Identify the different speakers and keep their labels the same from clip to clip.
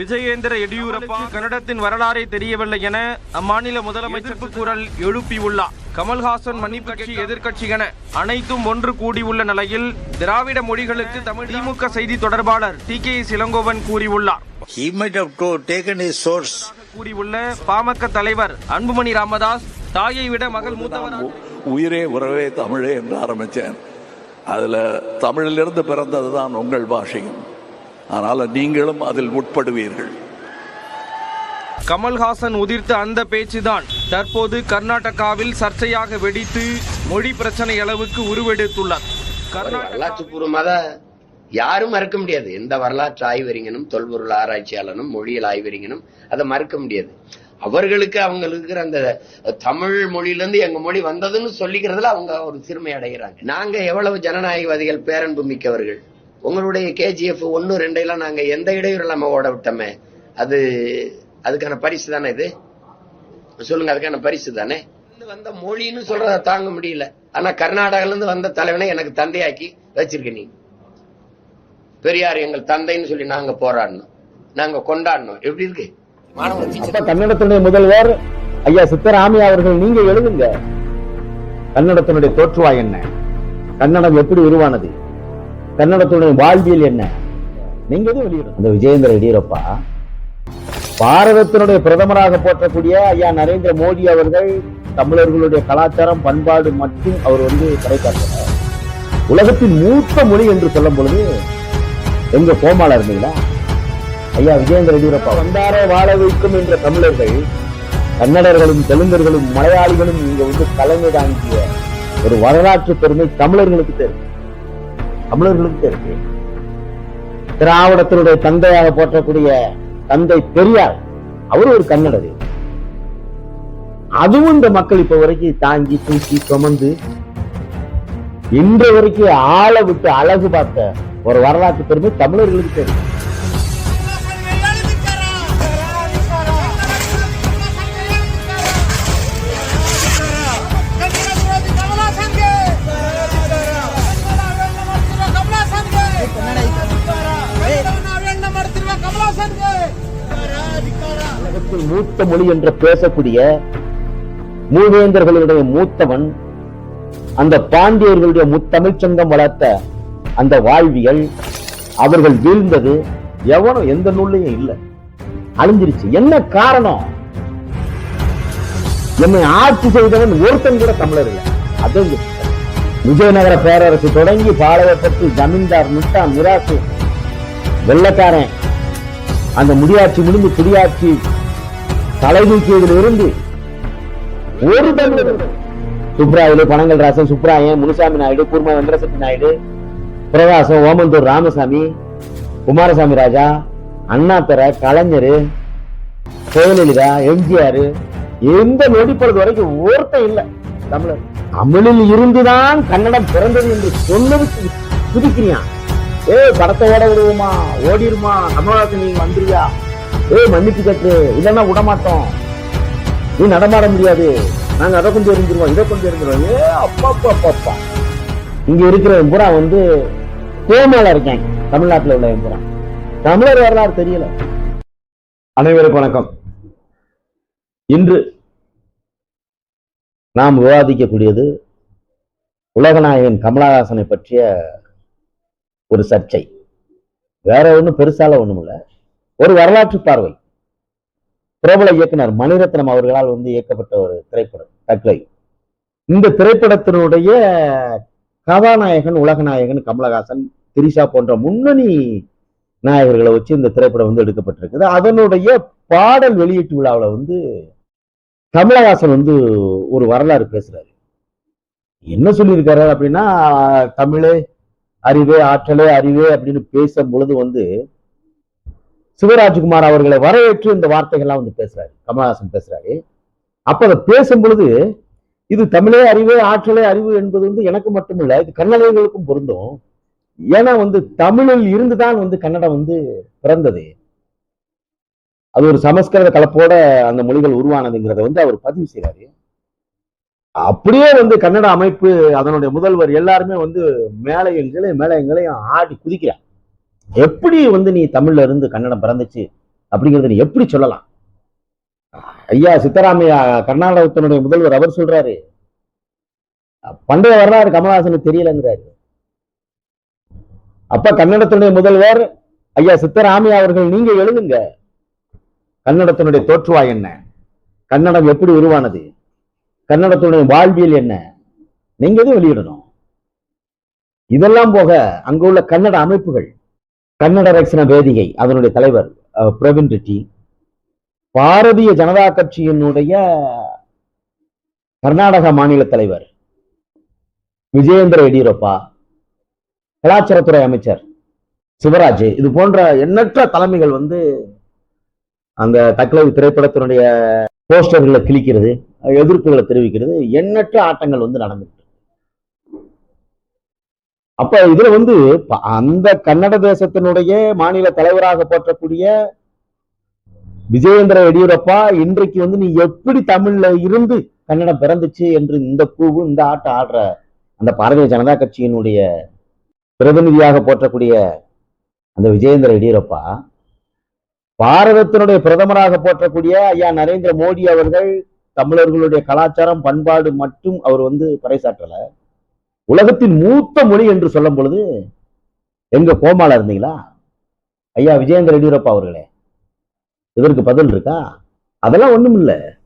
Speaker 1: விஜயேந்திர எடியூரப்பா கன்னடத்தின் வரலாறை தெரியவில்லை என அம்மாநில முதலமைச்சர் குரல் எழுப்பியுள்ளார். கமல்ஹாசன் மன்னிப்பு கட்சி எதிர்க்கட்சி என அனைத்தும் ஒன்று கூடியுள்ள நிலையில் திராவிட மொழிகளுக்கு தமிழ்? திமுக செய்தி தொடர்பாளர் டி கே இளங்கோவன் கூறியுள்ளார். கூறியுள்ள பாமக தலைவர் அன்புமணி ராமதாஸ் தாயை விட மகள் மூத்தவராக
Speaker 2: உயிரே உறவே தமிழே என்று ஆரம்பித்தேன். அதில் தமிழிலிருந்து பிறந்தது தான் உங்கள் பாஷையும். ஆனால் நீங்களும் அதில் உட்படுவீர்கள்.
Speaker 1: கமல்ஹாசன் உதிர்த்த அந்த பேச்சுதான் தற்போது கர்நாடகாவில் சர்ச்சையாக வெடித்து மொழி பிரச்சனை அளவுக்கு உருவெடுத்துள்ளது. கர்நாடகா
Speaker 3: வரலாற்று பூர்வமாக யாரும் மறுக்க முடியாது. எந்த வரலாற்று ஆய்வறிஞனும் தொல்பொருள் ஆராய்ச்சியாளனும் மொழியியல் ஆய்வறிஞனும் அதை மறுக்க முடியாது. அவர்களுக்கு அவங்களுக்கு இருக்கிற அந்த தமிழ் மொழியில இருந்து எங்க மொழி வந்ததுன்னு சொல்லிக்கிறதுல அவங்க ஒரு சிறுமை அடைகிறாங்க. நாங்க எவ்வளவு ஜனநாயகவாதிகள் பேரன்பு மிக்கவர்கள் உங்களுடைய கேஜிஎஃப் ஒன்னு ரெண்டையெல்லாம் நாங்க எந்த இடையூறு இல்லாம ஓட விட்டோமே அது அதுக்கான பரிசு தானே இது? சொல்லுங்க அதுக்கான பரிசு தானே? வந்த மொழின்னு சொல்றத தாங்க முடியல. ஆனா கர்நாடகால இருந்து வந்த தலைவனை எனக்கு தந்தையாக்கி வச்சிருக்க நீ பெரியார் எங்கள் தந்தைன்னு சொல்லி நாங்க போராடணும். நாங்க கொண்டாடணும். எப்படி இருக்கு? மாணவ
Speaker 4: கன்னடத்தினுடைய முதல்வர் ஐயா சித்தராமையா அவர்கள் நீங்க எழுதுங்க. கன்னடத்தினுடைய தோற்றுவாய் என்ன? கன்னடம் எப்படி உருவானது? கன்னடத்துடைய வாழ்வியல் என்ன? நீங்க எதுவும் வெளியிடும் இந்த விஜயேந்திர எடியூரப்பா பாரதத்தினுடைய பிரதமராக போற்றக்கூடிய ஐயா நரேந்திர மோடி அவர்கள் தமிழர்களுடைய கலாச்சாரம் பண்பாடு மட்டும் அவர் வந்து கடைக்காட்டுறார் உலகத்தின் மூத்த மொழி என்று சொல்லும் பொழுது எங்க கோமாளா இருந்தீங்களா? ஐயா விஜயேந்திர எடியூரப்பா. வந்தாரே வாழ வைக்கும் என்ற தமிழர்கள் கன்னடர்களும் தெலுங்கர்களும் மலையாளிகளும் இங்க வந்து தலைமை தாங்கிய ஒரு வரலாற்று பெருமை தமிழர்களுக்கு தெரியும். தமிழர்களுக்கு இருக்கு. திராவிடத்தினுடைய தந்தையாக போற்றக்கூடிய தந்தை பெரியார் அவர் ஒரு கன்னடர். அதுவும் இந்த மக்கள் இப்ப வரைக்கும் தாங்கி தூக்கி சுமந்து இன்று வரைக்கும் ஆளை விட்டு அழகு பார்த்த ஒரு வரலாற்று பெருமை தமிழர்களுக்கு தெரியும். மூத்த மொழி என்று பேசக்கூடிய மூவேந்தர்களுடைய மூத்தவன் அந்த பாண்டியர்களுடைய முத்தமிழ் சங்கம் வளர்த்த அந்த வாழ்வியல் அவர்கள் வீழ்ந்தது எவனும் எந்த நூல்லையும் இல்லை. அழிஞ்சிருச்சு. என்ன காரணம்? என்னை ஆட்சி செய்தவன் ஒருத்தன் கூட தமிழர் இல்லை. அது விஜயநகர பேரரசு தொடங்கி பாளையப்பட்டு ஜமீன்தார் முட்டா மிராசு வெள்ளக்காரன் அந்த முடியாட்சி முடிந்து குடியாட்சி தலைநீக்கியதில் இருந்து ஒரு தமிழர் சுப்ராயிலு பனங்கல் ராசன் சுப்ராயன் முனுசாமி நாயுடு கூர்மா வெங்கடசெட்டி நாயுடு பிரகாசம் ஓமந்தூர் ராமசாமி குமாரசாமி ராஜா அண்ணாத்தர கலைஞர் ஜெயலலிதா எம்ஜிஆர் எந்த நொடிப்பொழுது வரைக்கும் ஒருத்தன் இல்லை. தமிழர். தமிழில் இருந்துதான் கன்னடம் பிறந்தது என்று சொன்னது குதிக்கிறியான் ஏய் படத்தை ஓட விடுவோமா? ஓடிருமா? கமலஹாசன் நீங்க வந்துருவியா ஏய் மன்னிப்பு கட்டு இல்லைன்னா விட மாட்டோம் நீ நடமாட முடியாது. நாங்க அதை கொஞ்சம் எரிஞ்சிருவோம் இதை கொஞ்சம் எரிஞ்சிருவோம் ஏ அப்பா அப்பா அப்பா அப்பா இங்க இருக்கிற பூரா வந்து கோமால இருக்கேன். தமிழ்நாட்டுல உள்ள புறா. தமிழர் வரலாறு தெரியல. அனைவருக்கும் வணக்கம். இன்று நாம் விவாதிக்கக்கூடியது உலகநாயகன் கமலஹாசனை பற்றிய ஒரு சர்ச்சை. வேற ஒண்ணும் பெருசால ஒண்ணும் இல்ல ஒரு வரலாற்று பார்வை. பிரபல இயக்குனர் மணிரத்னம் அவர்களால் வந்து இயக்கப்பட்ட ஒரு திரைப்படம் தக்லை இந்த திரைப்படத்தினுடைய கதாநாயகன் உலகநாயகன் கமலஹாசன் திரிஷா போன்ற முன்னணி நாயகர்களை வச்சு இந்த திரைப்படம் வந்து எடுக்கப்பட்டிருக்குது. அதனுடைய பாடல் வெளியீட்டு விழாவில் வந்து கமலஹாசன் வந்து ஒரு வரலாறு பேசுறாரு. என்ன சொல்லியிருக்காரு அப்படின்னா தமிழே அறிவே ஆற்றலே அறிவே அப்படின்னு பேசும் பொழுது வந்து சிவராஜ்குமார் அவர்களை வரவேற்று இந்த வார்த்தைகள்லாம் வந்து பேசுறாரு. கமலஹாசன் பேசுறாரு. அப்ப அதை பேசும் பொழுது இது தமிழே அறிவே ஆற்றலே அறிவு என்பது வந்து எனக்கு மட்டுமில்ல இது கன்னடர்களுக்கும் பொருந்தும். ஏன்னா வந்து தமிழில் இருந்துதான் வந்து கன்னடம் வந்து பிறந்தது. அது ஒரு சமஸ்கிருத கலப்போட அந்த மொழிகள் உருவானதுங்கிறத வந்து அவர் பதிவு செய்கிறாரு அப்படியே வந்து கன்னட அமைப்பு அதனுடைய முதல்வர் எல்லாருமே வந்து மேலையும் கீழே மேலையும் ஆடி குதிக்கிறார். எப்படி வந்து நீ தமிழ்ல இருந்து கன்னடம் பிறந்துச்சு அப்படிங்கறத நீ எப்படி சொல்லலாம்? ஐயா சித்தராமையா கர்நாடகத்தினுடைய முதல்வர் அவர் சொல்றாரு. பண்டைய வரலாறு கமலஹாசனுக்கு தெரியலங்கிறாரு. அப்ப கன்னடத்தினுடைய முதல்வர் ஐயா சித்தராமையா அவர்கள் நீங்க எழுதுங்க. கன்னடத்தினுடைய தோற்றுவாய் என்ன? கன்னடம் எப்படி உருவானது? கன்னடத்தினுடைய வாழ்வியல் என்ன? நீங்க எதுவும் வெளியிடணும். இதெல்லாம் போக அங்குள்ள கன்னட அமைப்புகள் கன்னட ரக்ஷண வேதிகை அதனுடைய தலைவர் பிரவீன் ரெட்டி. பாரதிய ஜனதா கட்சியினுடைய கர்நாடக மாநில தலைவர் விஜயேந்திர எடியூரப்பா கலாச்சாரத்துறை அமைச்சர் சிவராஜ் இது போன்ற எண்ணற்ற தலைமைகள் வந்து அந்த தக்கலவு திரைப்படத்தினுடைய போஸ்டர்களை கிழிக்கிறது எதிர்ப்புகளை தெரிவிக்கிறது எண்ணற்ற ஆட்டங்கள் வந்து நடந்துட்டு அப்ப இதுல வந்து அந்த கன்னட தேசத்தினுடைய மாநில தலைவராக போற்றக்கூடிய விஜயேந்திர எடியூரப்பா இன்றைக்கு வந்து நீ எப்படி தமிழ்ல இருந்து கன்னடம் பிறந்துச்சு என்று இந்த கூவு இந்த ஆட்டம் ஆடுற அந்த பாரதிய ஜனதா கட்சியினுடைய பிரதிநிதியாக போற்றக்கூடிய அந்த விஜயேந்திர எடியூரப்பா பாரதத்தினுடைய பிரதமராக போற்றக்கூடிய ஐயா நரேந்திர மோடி அவர்கள் தமிழர்களுடைய கலாச்சாரம் பண்பாடு மட்டும் அவர் வந்து பறைசாற்றல. உலகத்தின் மூத்த மொழி என்று சொல்லும் பொழுது எங்க கோமால இருந்தீங்களா? ஐயா விஜயேந்திர எடியூரப்பா அவர்களே. இதற்கு பதில் இருக்கா? அதெல்லாம் ஒண்ணும் இல்ல.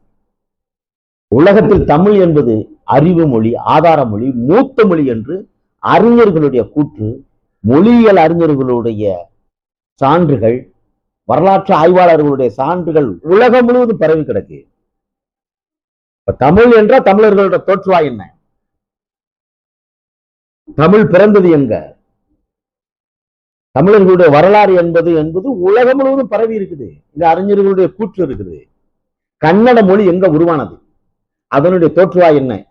Speaker 4: உலகத்தில் தமிழ் என்பது அறிவு மொழி ஆதார மொழி மூத்த மொழி என்று அறிஞர்களுடைய கூற்று மொழியியல் அறிஞர்களுடைய சான்றுகள் வரலாற்று ஆய்வாளர்களுடைய சான்றுகள் உலகம் முழுவதும் பரவி கிடக்கு. இப்ப தமிழ் என்ற தமிழர்களோட தோற்றுவாய் என்ன? தமிழ் பிறந்தது எங்க? தமிழர்களுடைய வரலாறு என்பது என்பது உலகம் முழுவதும் பரவி இருக்குது. இந்த அறிஞர்களுடைய கூற்று இருக்குது. கன்னட மொழி எங்க உருவானது? அதனுடைய தோற்றுவா என்ன?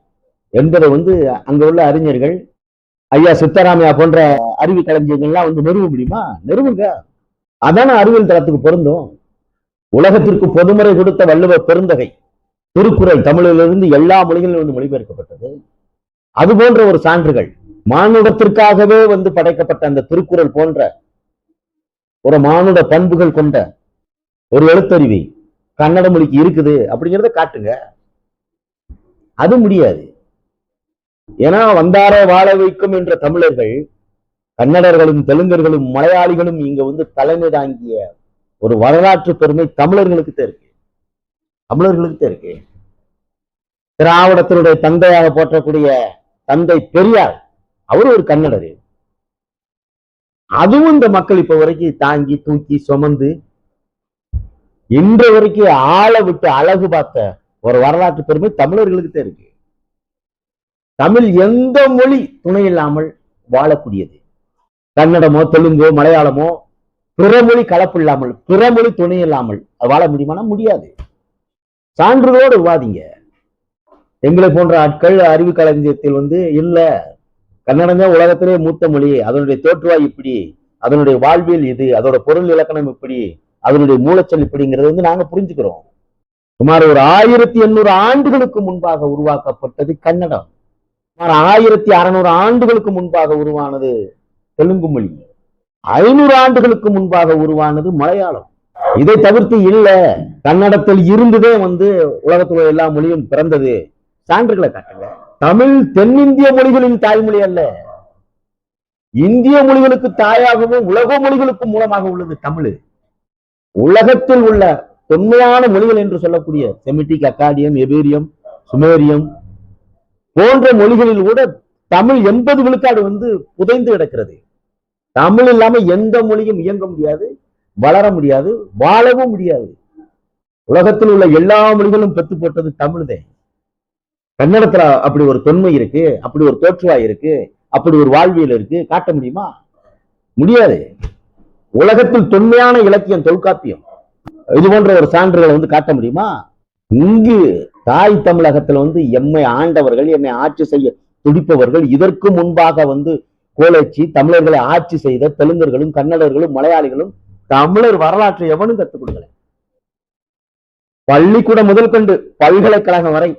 Speaker 4: என்பதை வந்து அங்க உள்ள அறிஞர்கள் ஐயா சித்தராமையா போன்ற அறிவு கலைஞர்கள்லாம் வந்து நிறுவ முடியுமா? நிறுவுங்க அதான அறிவியல் தளத்துக்கு பொருந்தும். உலகத்திற்கு பொதுமுறை கொடுத்த வள்ளுவர் பெருந்தகை திருக்குறள் தமிழிலிருந்து எல்லா மொழிகளிலும் வந்து மொழிபெயர்க்கப்பட்டது. அது போன்ற ஒரு சான்றுகள். மானுடத்திற்காகவே வந்து படைக்கப்பட்ட அந்த திருக்குறள் போன்ற ஒரு மானுட பண்புகள் கொண்ட ஒரு எழுத்தறிவை கன்னட மொழிக்கு இருக்குது அப்படிங்கிறத காட்டுங்க. அது முடியாது. ஏன்னா வந்தார வாழ வைக்கும் என்ற தமிழர்கள் கன்னடர்களும் தெலுங்கர்களும் மலையாளிகளும் இங்க வந்து தலைமை தாங்கிய ஒரு வரலாற்று பெருமை தமிழர்களுக்கு தான் இருக்கு. தமிழர்களுக்கு தான் இருக்கு. திராவிடத்தினுடைய தந்தையாக போற்றக்கூடிய தந்தை பெரியார் அவரு ஒரு கன்னடர் அதுவும் இந்த மக்கள் இப்ப வரைக்கும் தாங்கி தூக்கி சுமந்து இன்று வரைக்கும் ஆளை விட்டு அழகு பார்த்த ஒரு வரலாற்று பெருமை தமிழர்களுக்கு தான் இருக்கு. தமிழ் எந்த மொழி துணை இல்லாமல் வாழக்கூடியது? கன்னடமோ தெலுங்கோ மலையாளமோ பிற மொழி கலப்பு இல்லாமல் பிற மொழி துணை இல்லாமல் வாழ முடியுமானா முடியாது. சான்றுகளோடு விவாதிங்க எங்களை போன்ற ஆட்கள் அறிவு களஞ்சியத்தில் வந்து இல்ல கன்னடம் உலகத்திலே மூத்த மொழி. அதனுடைய தோற்றுவாய் இப்படி? அதனுடைய வாழ்வியல் இது? அதோட பொருள் இலக்கணம் இப்படி? அதனுடைய மூலச்சொல் இப்படிங்கிறது வந்து நாங்க புரிஞ்சுக்கிறோம். சுமார் ஒரு ஆயிரத்தி எண்ணூறு ஆண்டுகளுக்கு முன்பாக உருவாக்கப்பட்டது கன்னடம். சுமார் ஆயிரத்தி அறுநூறு ஆண்டுகளுக்கு முன்பாக உருவானது தெலுங்கு மொழி. ஐநூறு ஆண்டுகளுக்கு முன்பாக உருவானது மலையாளம். இதை தவிர்த்து இல்ல கன்னடத்தில் இருந்துதே வந்து உலகத்துல எல்லா மொழியும் பிறந்தது. சான்றுகளை காட்டுங்க. தமிழ் தென்னிந்திய மொழிகளின் தாய்மொழி அல்ல. இந்திய மொழிகளுக்கு தாயாகவும் உலக மொழிகளுக்கு மூலமாக உள்ளது தமிழ். உலகத்தில் உள்ள தொன்மையான மொழிகள் என்று சொல்லக்கூடிய செமிட்டிக் அக்காடியம் எபேரியம் சுமேரியம் போன்ற மொழிகளில் கூட தமிழ் எண்பது விழுக்காடு வந்து புதைந்து கிடக்கிறது. தமிழ் இல்லாம எந்த மொழியும் இயங்க முடியாது வளர முடியாது வாழவும் முடியாது. உலகத்தில் உள்ள எல்லா மொழிகளும் பெற்று போட்டது தமிழ்தே. கன்னடத்துல அப்படி ஒரு தொன்மை இருக்கு அப்படி ஒரு தோற்றுவாய் இருக்கு அப்படி ஒரு வாழ்வியல் இருக்கு காட்ட முடியுமா? முடியாது. உலகத்தில் தொன்மையான இலக்கியம் தொல்காப்பியம். இது போன்ற ஒரு சான்றுகளை வந்து காட்ட முடியுமா? இங்கு தாய் தமிழகத்துல வந்து எம்மை ஆண்டவர்கள் என்னை ஆட்சி செய்ய துடிப்பவர்கள் இதற்கு முன்பாக வந்து கோலச்சி தமிழர்களை ஆட்சி செய்த தெலுங்கர்களும் கன்னடர்களும் மலையாளிகளும் தமிழர் வரலாற்றை எவனும் கற்றுக் கொடுக்கல? பள்ளிக்கூடம் முதல் கொண்டு பல்கலைக்கழகம் வரை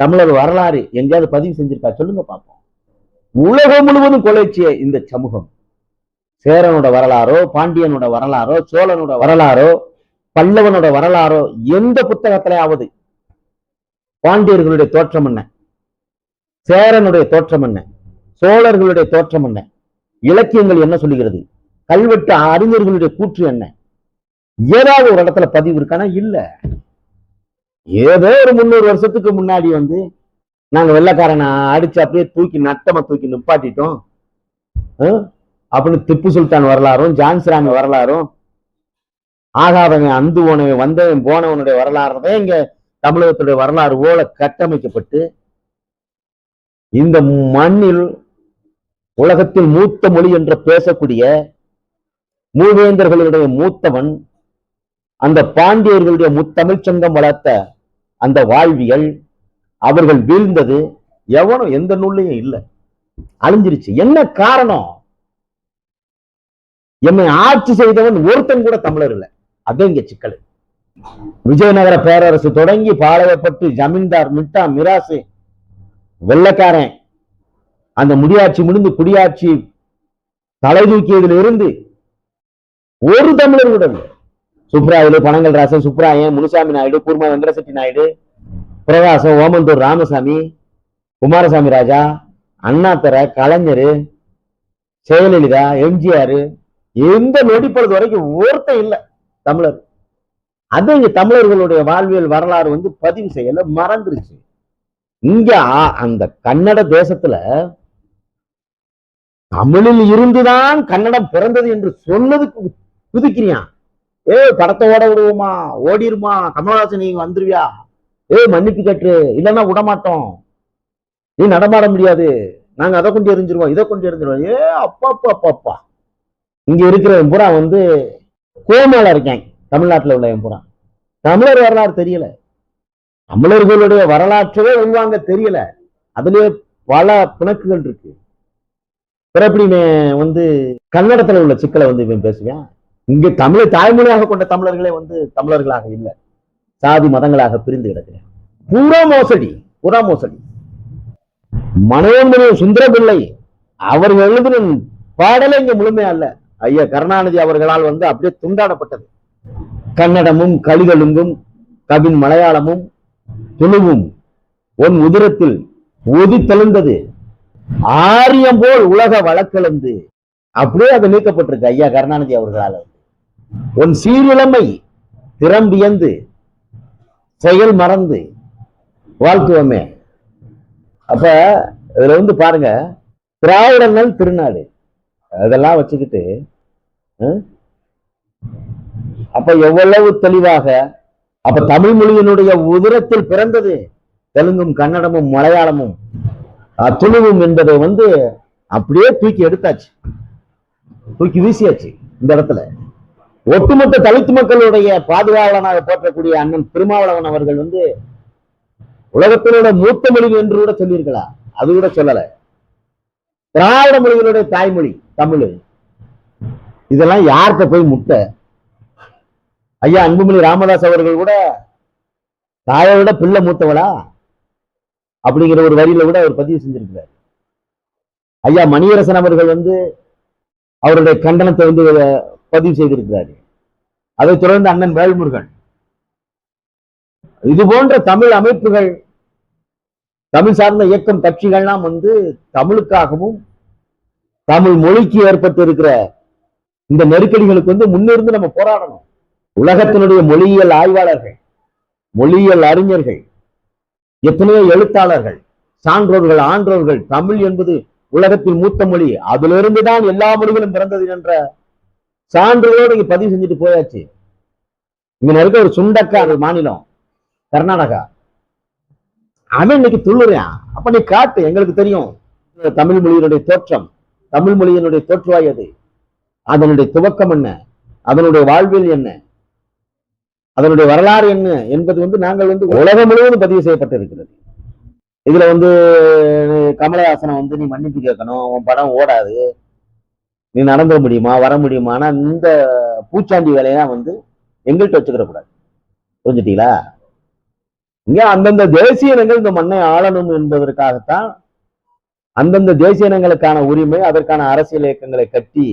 Speaker 4: தமிழர் வரலாறு எங்கேயாவது பதிவு செஞ்சிருக்கா? சொல்லுங்க பார்ப்போம். உலகம் முழுவதும் கொலைச்சிய இந்த சமூகம். சேரனோட வரலாறோ பாண்டியனோட வரலாறோ சோழனோட வரலாறோ பல்லவனோட வரலாறோ எந்த புத்தகத்திலாவது பாண்டியர்களுடைய தோற்றம் என்ன? சேரனுடைய தோற்றம் என்ன? சோழர்களுடைய தோற்றம் என்ன? இலக்கியங்கள் என்ன சொல்லுகிறது? கல்வெட்டு அறிஞர்களுடைய கூற்று என்ன? ஏதாவது ஒரு இடத்துல பதிவு இருக்கானா? இல்ல. ஏதோ ஒரு முந்நூறு வருஷத்துக்கு முன்னாடி வந்து நாங்க வெள்ளைக்காரனை அடிச்சு அப்படியே தூக்கி நட்டமா தூக்கி நிப்பாட்டிட்டோம். அப்படின்னு திப்பு சுல்தான் வரலாறும் ஜான்சிராமி வரலாறும் ஆகாதவன் அந்து போனவன் வந்தவன் போனவனுடைய வரலாறு தான் இங்க தமிழகத்துடைய வரலாறு போல கட்டமைக்கப்பட்டு இந்த மண்ணில் உலகத்தில் மூத்த மொழி என்று பேசக்கூடிய மூவேந்தர்களுடைய மூத்தவன் அந்த பாண்டியர்களுடைய முத்தமிழ் சங்கம் வளர்த்த அந்த வாழ்வியல் அவர்கள் வீழ்ந்தது எவனும் எந்த நூல்லையும் இல்லை. அழிஞ்சிருச்சு. என்ன காரணம்? என்னை ஆட்சி செய்தவன் ஒருத்தன் கூட தமிழர் இல்லை. அதான் இங்க சிக்கல். விஜயநகர பேரரசு தொடங்கி பாளையப்பட்டு ஜமீன்தார் மிட்டா மிராசு வெள்ளக்காரன் அந்த முடியாட்சி முடிந்து குடியாட்சி தலை தூக்கியதில் இருந்து ஒரு தமிழர் கூட இல்லை. சுப்ராயலு பனங்கல் ராசன் சுப்ராயன் முனுசாமி நாயுடு கூர்மா வெங்கடசெட்டி நாயுடு பிரகாசம் ஓமந்தூர் ராமசாமி குமாரசாமி ராஜா அண்ணாத்தர கலைஞர் ஜெயலலிதா எம்ஜிஆர் எந்த நொடிப்பொழுது வரைக்கும் ஒருத்தன் இல்லை தமிழர். அது இங்க தமிழர்களுடைய வாழ்வியல் வரலாறு வந்து பதிவு செய்யல மறந்துருச்சு. இங்க அந்த கன்னட தேசத்துல தமிழில் இருந்துதான் கன்னடம் பிறந்தது என்று சொன்னதுக்கு குதிக்கிறியான் ஏ படத்தை ஓட விடுவோமா? ஓடிருமா? கமலஹாசன் நீங்க வந்துருவியா? ஏ மன்னிப்பு கட்டு இல்லைன்னா விடமாட்டோம். நீ நடமாட முடியாது. நாங்க அதை கொண்டு எரிஞ்சிருவோம் இதை கொண்டு எரிஞ்சிருவோம் ஏ அப்பா அப்பா அப்பா அப்பா இங்க இருக்கிற புறா வந்து கோமால இருக்கேன் தமிழ்நாட்டுல உள்ள என் புறா. தமிழர் வரலாறு தெரியல. தமிழர்களுடைய வரலாற்றவே உள்வாங்க தெரியல. அதுலயே பல பிணக்குகள் இருக்கு. பிற வந்து கன்னடத்துல உள்ள சிக்கலை வந்து இவன் பேசுவேன். இங்க தமிழை தாய்மொழியாக கொண்ட தமிழர்களே வந்து தமிழர்களாக இல்லை. சாதி மதங்களாக பிரிந்து கிடக்கிறேன் பூரா மோசடி பூரா மோசடி. மனோன்மணி சுந்தரபிள்ளை அவர் எழுதின பாடலை இங்க முழுமையா இல்ல. ஐயா கருணாநிதி அவர்களால் வந்து அப்படியே துண்டாடப்பட்டது. கன்னடமும் கலிதலுங்கும் கவின் மலையாளமும் துணுவும் உன் உதிரத்தில் ஒதி தெளிந்தது. ஆரியம் போல் உலக வழக்கெழுந்து. அப்படியே அது நீக்கப்பட்டிருக்கு ஐயா கருணாநிதி அவர்களால். உன் சீரிழமை திறம்பியந்து செயல் மறந்து வாழ்த்துவமே. அப்ப இதுல வந்து பாருங்க திராவிடங்கள் திருநாடு. அதெல்லாம் வச்சுக்கிட்டு அப்ப எவ்வளவு தெளிவாக அப்ப தமிழ் மொழியினுடைய உதிரத்தில் பிறந்தது தெலுங்கும் கன்னடமும் மலையாளமும் துணிவும் என்பதை வந்து அப்படியே தூக்கி எடுத்தாச்சு. தூக்கி வீசியாச்சு இந்த இடத்துல. ஒட்டுமொத்த தலித்து மக்களுடைய பாதுகாவலனாக போற்றக்கூடிய அண்ணன் திருமாவளவன் அவர்கள் வந்து உலகத்தினோட மூத்த மொழி என்று கூட சொல்லியிருக்கலாம். அது கூட சொல்லல. திராவிட மொழிகளுடைய தாய்மொழி தமிழ். இதெல்லாம் யார்கிட்ட போய் முட்டை? ஐயா அன்புமணி ராமதாஸ் அவர்கள் கூட தாயை விட பிள்ளை மூத்தவளா? அப்படிங்கிற ஒரு வரியில கூட அவர் பதிவு செஞ்சிருக்கிறார். ஐயா மணியரசன் அவர்கள் வந்து அவருடைய கண்டனத்தை வந்து பதிவு செய்திருக்கிறார் அதைத் தொடர்ந்து அண்ணன் வேல்முருகன். இது போன்ற தமிழ் அமைப்புகள் தமிழ் சார்ந்த இயக்கம் கட்சிகள்லாம் வந்து தமிழுக்காகவும் தமிழ் மொழிக்கு ஏற்பட்டு இருக்கிற இந்த நெருக்கடிகளுக்கு வந்து முன்னிருந்து நம்ம போராடணும். உலகத்தினுடைய மொழியியல் ஆய்வாளர்கள் மொழியியல் அறிஞர்கள் எத்தனையோ எழுத்தாளர்கள் சான்றோர்கள் ஆன்றோர்கள் தமிழ் என்பது உலகத்தில் மூத்த மொழி. அதிலிருந்து தான் எல்லா மொழிகளும் பிறந்தது என்ற சான்றுகளோடு இங்க பதிவு செஞ்சுட்டு போயாச்சு. இங்க இருக்க ஒரு சுண்டக்கா அந்த மாநிலம் கர்நாடகா. அவன் இன்னைக்கு துள்ளுறான். அப்ப நீ காட்டு எங்களுக்கு தெரியும். தமிழ் மொழியினுடைய தோற்றம். தமிழ் மொழியினுடைய தோற்றுவாய் அது. அதனுடைய துவக்கம் என்ன? அதனுடைய வாழ்வில் என்ன? அதனுடைய வரலாறு என்ன? என்பது வந்து நாங்கள் வந்து உலகம் முழுவதும் பதிவு செய்யப்பட்டிருக்கிறது. இதுல வந்து கமலஹாசனை வந்து நீ மன்னிப்பு கேட்கணும். உன் படம் ஓடாது. நீ நடந்துட முடியுமா வர முடியுமானா இந்த பூச்சாண்டி வேலையெல்லாம் வந்து எங்கள்கிட்ட வச்சுக்கிற கூடாது. புரிஞ்சுட்டீங்களா? இங்கே அந்தந்த தேசிய இனங்கள் இந்த மண்ணை ஆளணும் என்பதற்காகத்தான் அந்தந்த தேசிய இனங்களுக்கான உரிமை அதற்கான அரசியல் இயக்கங்களை கட்டி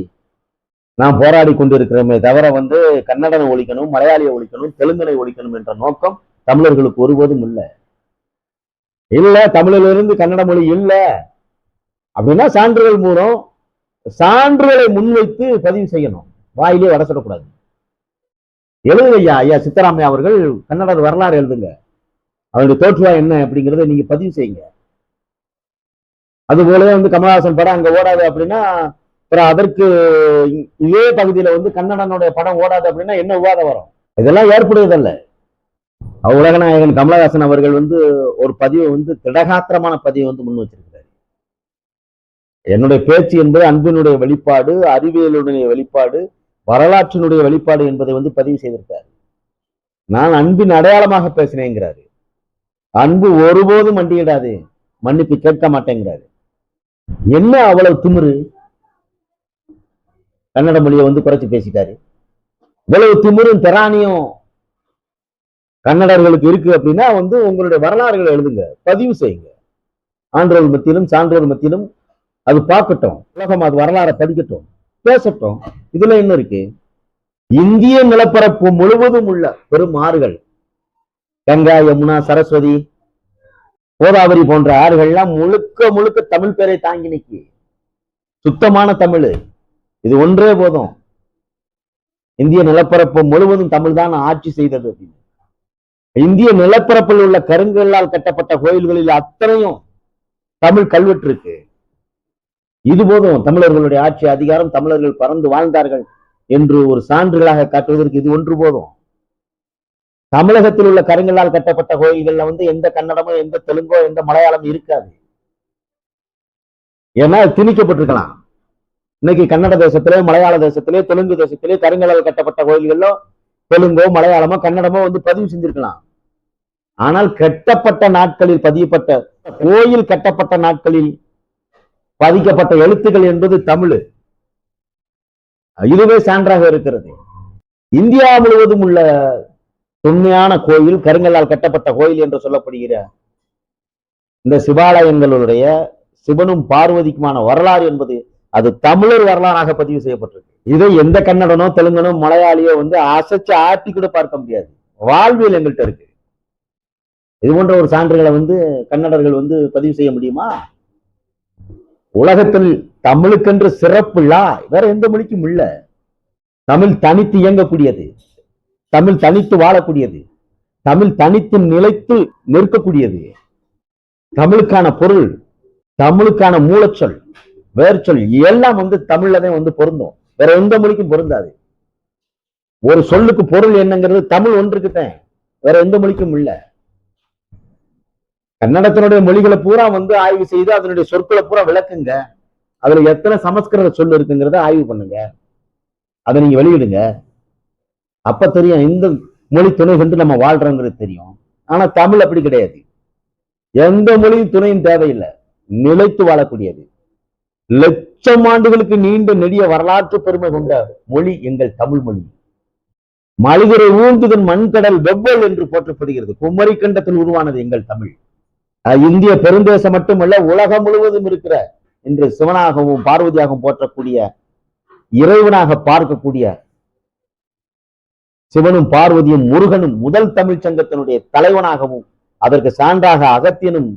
Speaker 4: நாம் போராடி கொண்டிருக்கிறோமே தவிர வந்து கன்னடனை ஒழிக்கணும் மலையாளியை ஒழிக்கணும் தெலுங்கனை ஒழிக்கணும் என்ற நோக்கம் தமிழர்களுக்கு ஒருபோதும் இல்லை. இல்ல தமிழிலிருந்து கன்னட மொழி இல்ல. அப்படின்னா சான்றுகள் மூலம் சான்றுகளை முன்வைத்து பதிவு செய்யணும். வாயிலே வட சொல்லக்கூடாது எழுதுங்க ஐயா ஐயா சித்தராமையா அவர்கள் கன்னட வரலாறு எழுதுங்க. அவருடைய தோற்றுவா என்ன அப்படிங்கிறத நீங்க பதிவு செய்யுங்க. அது போலவே வந்து கமலஹாசன் படம் அங்க ஓடாது அப்படின்னா அப்புறம் அதற்கு இதே பகுதியில வந்து கன்னடனுடைய படம் ஓடாது அப்படின்னா என்ன விவாதம் வரும்? இதெல்லாம் ஏற்புடையதல்ல. உலகநாயகன் கமலஹாசன் அவர்கள் வந்து ஒரு பதிவை வந்து திடகாத்திரமான பதிவை வந்து முன் வச்சிருக்காங்க என்னுடைய பேச்சு என்பது அன்பினுடைய வெளிப்பாடு அறிவியலுடைய வெளிப்பாடு வரலாற்றினுடைய வெளிப்பாடு என்பதை வந்து பதிவு செய்திருக்காரு. நான் அன்பின் அடையாளமாக பேசினேங்கிறாரு. அன்பு ஒருபோதும் மண்டியிடாது மன்னிப்பு கேட்க மாட்டேங்கிறாரு. என்ன அவ்வளவு திமிரு? கன்னட மொழியை வந்து குறைச்சு பேசிட்டாரு. இவ்வளவு திமிரும் திராணியும் கன்னடர்களுக்கு இருக்கு அப்படின்னா வந்து உங்களுடைய வரலாறுகளை எழுதுங்க பதிவு செய்யுங்க. ஆன்றோர் மத்தியிலும் சான்றோர் மத்தியிலும் அது பார்க்கட்டும். உலகம் அது வரலாறை படிக்கட்டும் பேசட்டும். இதுல என்ன இருக்கு? இந்திய நிலப்பரப்பு முழுவதும் உள்ள பெரும் ஆறுகள். கங்கா யமுனா சரஸ்வதி கோதாவரி போன்ற ஆறுகள்லாம் முழுக்க முழுக்க தமிழ் பேரை தாங்கி நிக்கி. சுத்தமான தமிழ். இது ஒன்றே போதும். இந்திய நிலப்பரப்பு முழுவதும் தமிழ் தான் ஆட்சி செய்தது அப்படின்னு. இந்திய நிலப்பரப்பில் உள்ள கருங்கல்லால் கட்டப்பட்ட கோயில்களில் அத்தனையும் தமிழ் கல்வெட்டு இருக்கு. இது போதும் தமிழர்களுடைய ஆட்சி அதிகாரம் தமிழர்கள் பறந்து வாழ்ந்தார்கள் என்று ஒரு சான்றுகளாக காட்டுவதற்கு இது ஒன்று போதும். தமிழகத்தில் உள்ள கருங்கல்லால் கட்டப்பட்ட கோயில்கள்ல வந்து எந்த கன்னடமோ எந்த தெலுங்கோ எந்த மலையாளம் இருக்காது. ஏன்னா திணிக்கப்பட்டிருக்கலாம். இன்னைக்கு கன்னட தேசத்திலே மலையாள தேசத்திலே தெலுங்கு தேசத்திலே கருங்கல்லால் கட்டப்பட்ட கோயில்களோ தெலுங்கோ மலையாளமோ கன்னடமோ வந்து பதிவு செஞ்சிருக்கலாம். ஆனால் கட்டப்பட்ட நாட்களில் பதியப்பட்ட கோயில் கட்டப்பட்ட நாட்களில் பதிக்கப்பட்ட எழுத்துக்கள் என்பது தமிழ். இதுவே சான்றாக இருக்கிறது. இந்தியா முழுவதும் உள்ள தொன்மையான கோயில் கருங்கல்லால் கட்டப்பட்ட கோயில் என்று சொல்லப்படுகிற இந்த சிவாலயங்களுடைய சிவனும் பார்வதிக்குமான வரலாறு என்பது அது தமிழர் வரலாறாக பதிவு செய்யப்பட்டிருக்கு. இதை எந்த கன்னடனோ தெலுங்கனோ மலையாளியோ வந்து அசைச்சு ஆட்டி கூட பார்க்க முடியாது. வாழ்வியல் எங்கள்கிட்ட இருக்கு. இது போன்ற ஒரு சான்றுகளை வந்து கன்னடர்கள் வந்து பதிவு செய்ய முடியுமா? உலகத்தில் தமிழுக்கென்று சிறப்புள்ளா வேற எந்த மொழிக்கும் இல்ல. தமிழ் தனித்து இயங்கக்கூடியது. தமிழ் தனித்து வாழக்கூடியது. தமிழ் தனித்து நிலைத்து நிற்கக்கூடியது. தமிழுக்கான பொருள் தமிழுக்கான மூலச்சொல் வேர்ச்சொல் எல்லாம் வந்து தமிழ்ல தான் வந்து பொருந்தும். வேற எந்த மொழிக்கும் பொருந்தாது. ஒரு சொல்லுக்கு பொருள் என்னங்கிறது தமிழ் ஒன்றுக்குத்தான். வேற எந்த மொழிக்கும் இல்ல. கன்னடத்தினுடைய மொழிகளை பூரா வந்து ஆய்வு செய்து அதனுடைய சொற்களை பூரா விளக்குங்க. அதுல எத்தனை சமஸ்கிருத சொல் இருக்குங்கிறத ஆய்வு பண்ணுங்க. அதை நீங்க வெளியிடுங்க. அப்ப தெரியும் இந்த மொழி துணை கொண்டு நம்ம வாழ்றோங்கிறது தெரியும். ஆனா தமிழ் அப்படி கிடையாது. எந்த மொழியும் துணையும் தேவையில்லை. நிலைத்து வாழக்கூடியது. லட்சம் ஆண்டுகளுக்கு நீண்ட நெடிய வரலாற்று பெருமை கொண்ட மொழி எங்கள் தமிழ் மொழி. மலிதுரை ஊந்துதன் மண்கடல் வெவ்வல் என்று போற்றப்படுகிறது. குமரி கண்டத்தில் உருவானது எங்கள் தமிழ். இந்திய பெருந்தேசம் மட்டுமல்ல உலகம் முழுவதும் இருக்கிற இன்று சிவனாகவும் பார்வதியாகவும் போற்றக்கூடிய இறைவனாக பார்க்கக்கூடிய சிவனும் பார்வதியும் முருகனும் முதல் தமிழ் சங்கத்தினுடைய தலைவனாகவும் அதற்கு சான்றாக அகத்தியனும்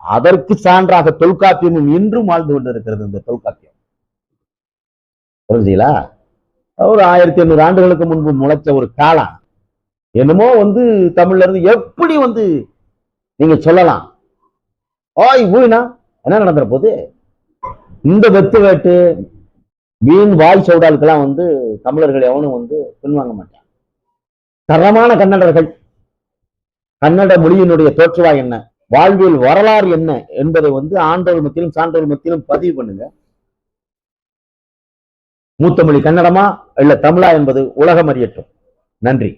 Speaker 4: அதற்கு சான்றாக தொல்காப்பியமும் இன்றும் வாழ்ந்து கொண்டிருக்கிறது இந்த தொல்காப்பியம். புரிஞ்சுங்களா ஒரு ஆயிரத்தி எண்ணூறு ஆண்டுகளுக்கு முன்பு முளைச்ச ஒரு காலம். என்னமோ வந்து தமிழ்ல இருந்து எப்படி வந்து நீங்க சொல்லலாம்? ஓய் ஊயினா என்ன நடந்துற போது? இந்த வெத்து வேட்டு வீண் வாய் சவுடாளுக்கெல்லாம் வந்து தமிழர்கள் எவனும் வந்து பின்வாங்க மாட்டான் தரமான கன்னடர்கள். கன்னட மொழியினுடைய தோற்றுவாய் என்ன? வாழ்வியல் வரலாறு என்ன என்பதை வந்து ஆண்டவர் மத்தியிலும் சான்றோர் மத்தியிலும் பதிவு பண்ணுங்க. மூத்த மொழி கன்னடமா இல்ல தமிழா என்பது உலகம் அறியட்டும். நன்றி.